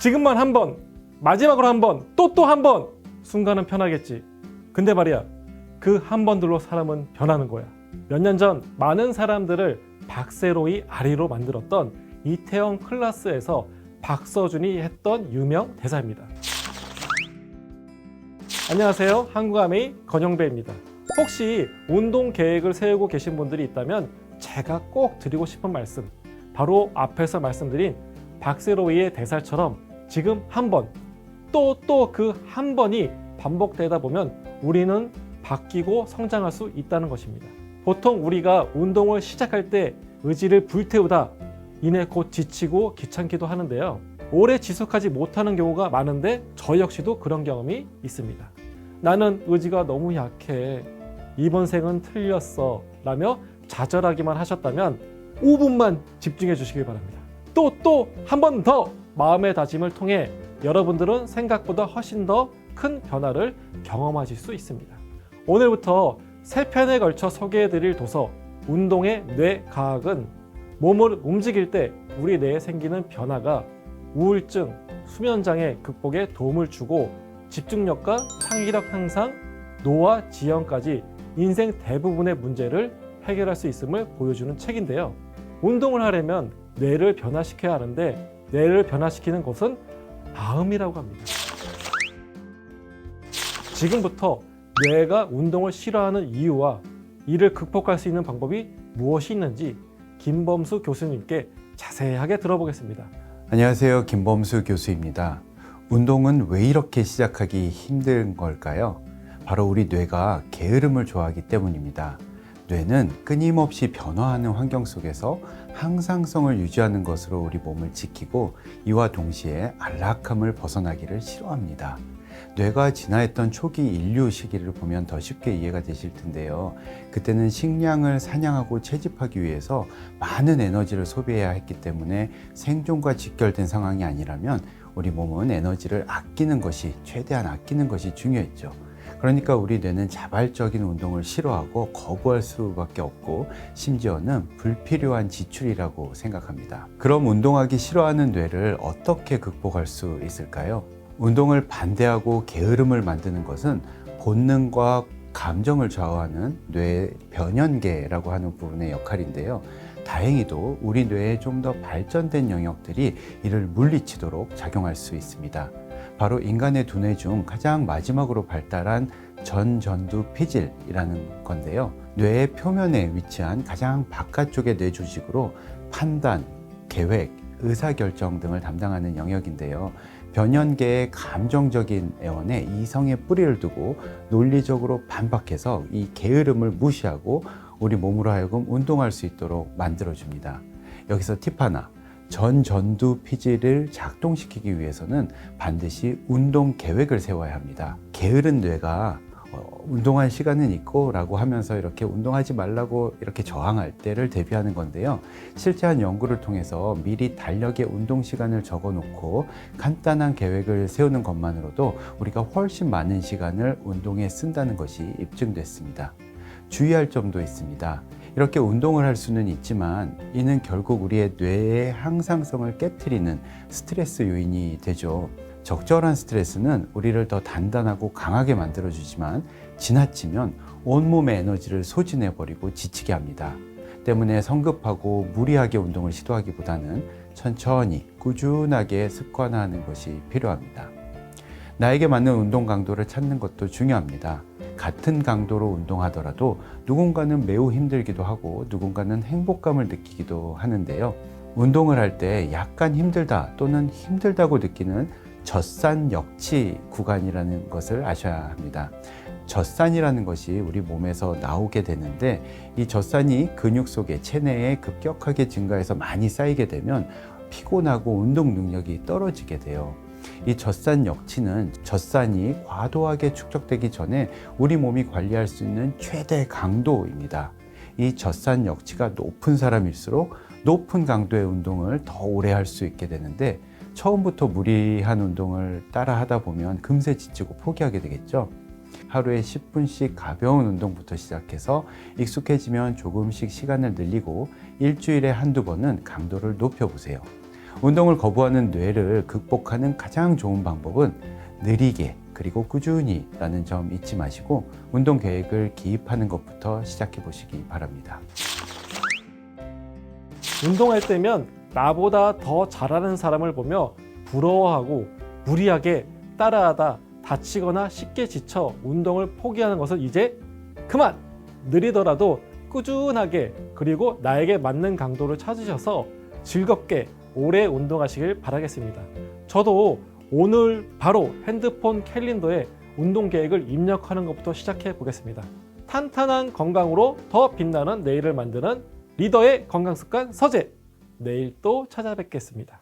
지금만 한 번, 마지막으로 한 번, 또 또 한 번. 순간은 편하겠지. 근데 말이야, 그 한 번들로 사람은 변하는 거야. 몇 년 전 많은 사람들을 박세로이 아리로 만들었던 이태원 클라스에서 박서준이 했던 유명 대사입니다. 안녕하세요. 한국아메이 건영배입니다. 혹시 운동 계획을 세우고 계신 분들이 있다면 제가 꼭 드리고 싶은 말씀, 바로 앞에서 말씀드린 박세로이의 대사처럼 지금 한 번, 또 또 그 한 번이 반복되다 보면 우리는 바뀌고 성장할 수 있다는 것입니다. 보통 우리가 운동을 시작할 때 의지를 불태우다 이내 곧 지치고 귀찮기도 하는데요. 오래 지속하지 못하는 경우가 많은데 저 역시도 그런 경험이 있습니다. 나는 의지가 너무 약해. 이번 생은 틀렸어. 라며 좌절하기만 하셨다면 5분만 집중해 주시길 바랍니다. 또 또 한 번 더 마음의 다짐을 통해 여러분들은 생각보다 훨씬 더 큰 변화를 경험하실 수 있습니다. 오늘부터 세 편에 걸쳐 소개해 드릴 도서 운동의 뇌과학은 몸을 움직일 때 우리 뇌에 생기는 변화가 우울증, 수면장애 극복에 도움을 주고 집중력과 창의력 향상, 노화 지연까지 인생 대부분의 문제를 해결할 수 있음을 보여주는 책인데요. 운동을 하려면 뇌를 변화시켜야 하는데 뇌를 변화시키는 곳은 마음이라고 합니다. 지금부터 뇌가 운동을 싫어하는 이유와 이를 극복할 수 있는 방법이 무엇이 있는지 김범수 교수님께 자세하게 들어보겠습니다. 안녕하세요. 김범수 교수입니다. 운동은 왜 이렇게 시작하기 힘든 걸까요? 바로 우리 뇌가 게으름을 좋아하기 때문입니다. 뇌는 끊임없이 변화하는 환경 속에서 항상성을 유지하는 것으로 우리 몸을 지키고 이와 동시에 안락함을 벗어나기를 싫어합니다. 뇌가 진화했던 초기 인류 시기를 보면 더 쉽게 이해가 되실 텐데요. 그때는 식량을 사냥하고 채집하기 위해서 많은 에너지를 소비해야 했기 때문에 생존과 직결된 상황이 아니라면 우리 몸은 에너지를 아끼는 것이 최대한 아끼는 것이 중요했죠. 그러니까 우리 뇌는 자발적인 운동을 싫어하고 거부할 수밖에 없고 심지어는 불필요한 지출이라고 생각합니다. 그럼 운동하기 싫어하는 뇌를 어떻게 극복할 수 있을까요? 운동을 반대하고 게으름을 만드는 것은 본능과 감정을 좌우하는 뇌 변연계라고 하는 부분의 역할인데요. 다행히도 우리 뇌에 좀 더 발전된 영역들이 이를 물리치도록 작용할 수 있습니다. 바로 인간의 두뇌 중 가장 마지막으로 발달한 전전두 피질이라는 건데요. 뇌의 표면에 위치한 가장 바깥쪽의 뇌 조직으로 판단, 계획, 의사결정 등을 담당하는 영역인데요. 변연계의 감정적인 애원에 이성의 뿌리를 두고 논리적으로 반박해서 이 게으름을 무시하고 우리 몸으로 하여금 운동할 수 있도록 만들어줍니다. 여기서 팁 하나. 전전두 피질을 작동시키기 위해서는 반드시 운동 계획을 세워야 합니다. 게으른 뇌가 어, 운동할 시간은 있고 라고 하면서 이렇게 운동하지 말라고 이렇게 저항할 때를 대비하는 건데요. 실제 한 연구를 통해서 미리 달력에 운동 시간을 적어 놓고 간단한 계획을 세우는 것만으로도 우리가 훨씬 많은 시간을 운동에 쓴다는 것이 입증됐습니다. 주의할 점도 있습니다. 이렇게 운동을 할 수는 있지만 이는 결국 우리의 뇌의 항상성을 깨뜨리는 스트레스 요인이 되죠. 적절한 스트레스는 우리를 더 단단하고 강하게 만들어주지만 지나치면 온몸의 에너지를 소진해버리고 지치게 합니다. 때문에 성급하고 무리하게 운동을 시도하기보다는 천천히 꾸준하게 습관화하는 것이 필요합니다. 나에게 맞는 운동 강도를 찾는 것도 중요합니다. 같은 강도로 운동하더라도 누군가는 매우 힘들기도 하고 누군가는 행복감을 느끼기도 하는데요. 운동을 할 때 약간 힘들다 또는 힘들다고 느끼는 젖산 역치 구간이라는 것을 아셔야 합니다. 젖산이라는 것이 우리 몸에서 나오게 되는데 이 젖산이 근육 속에 체내에 급격하게 증가해서 많이 쌓이게 되면 피곤하고 운동 능력이 떨어지게 돼요. 이 젖산 역치는 젖산이 과도하게 축적되기 전에 우리 몸이 관리할 수 있는 최대 강도입니다. 이 젖산 역치가 높은 사람일수록 높은 강도의 운동을 더 오래 할 수 있게 되는데 처음부터 무리한 운동을 따라 하다 보면 금세 지치고 포기하게 되겠죠. 하루에 10분씩 가벼운 운동부터 시작해서 익숙해지면 조금씩 시간을 늘리고 일주일에 한두 번은 강도를 높여보세요. 운동을 거부하는 뇌를 극복하는 가장 좋은 방법은 느리게 그리고 꾸준히 라는 점 잊지 마시고 운동 계획을 기입하는 것부터 시작해 보시기 바랍니다. 운동할 때면 나보다 더 잘하는 사람을 보며 부러워하고 무리하게 따라하다 다치거나 쉽게 지쳐 운동을 포기하는 것은 이제 그만! 느리더라도 꾸준하게 그리고 나에게 맞는 강도를 찾으셔서 즐겁게 오래 운동하시길 바라겠습니다. 저도 오늘 바로 핸드폰 캘린더에 운동 계획을 입력하는 것부터 시작해 보겠습니다. 탄탄한 건강으로 더 빛나는 내일을 만드는 리더의 건강 습관 서재. 내일 또 찾아뵙겠습니다.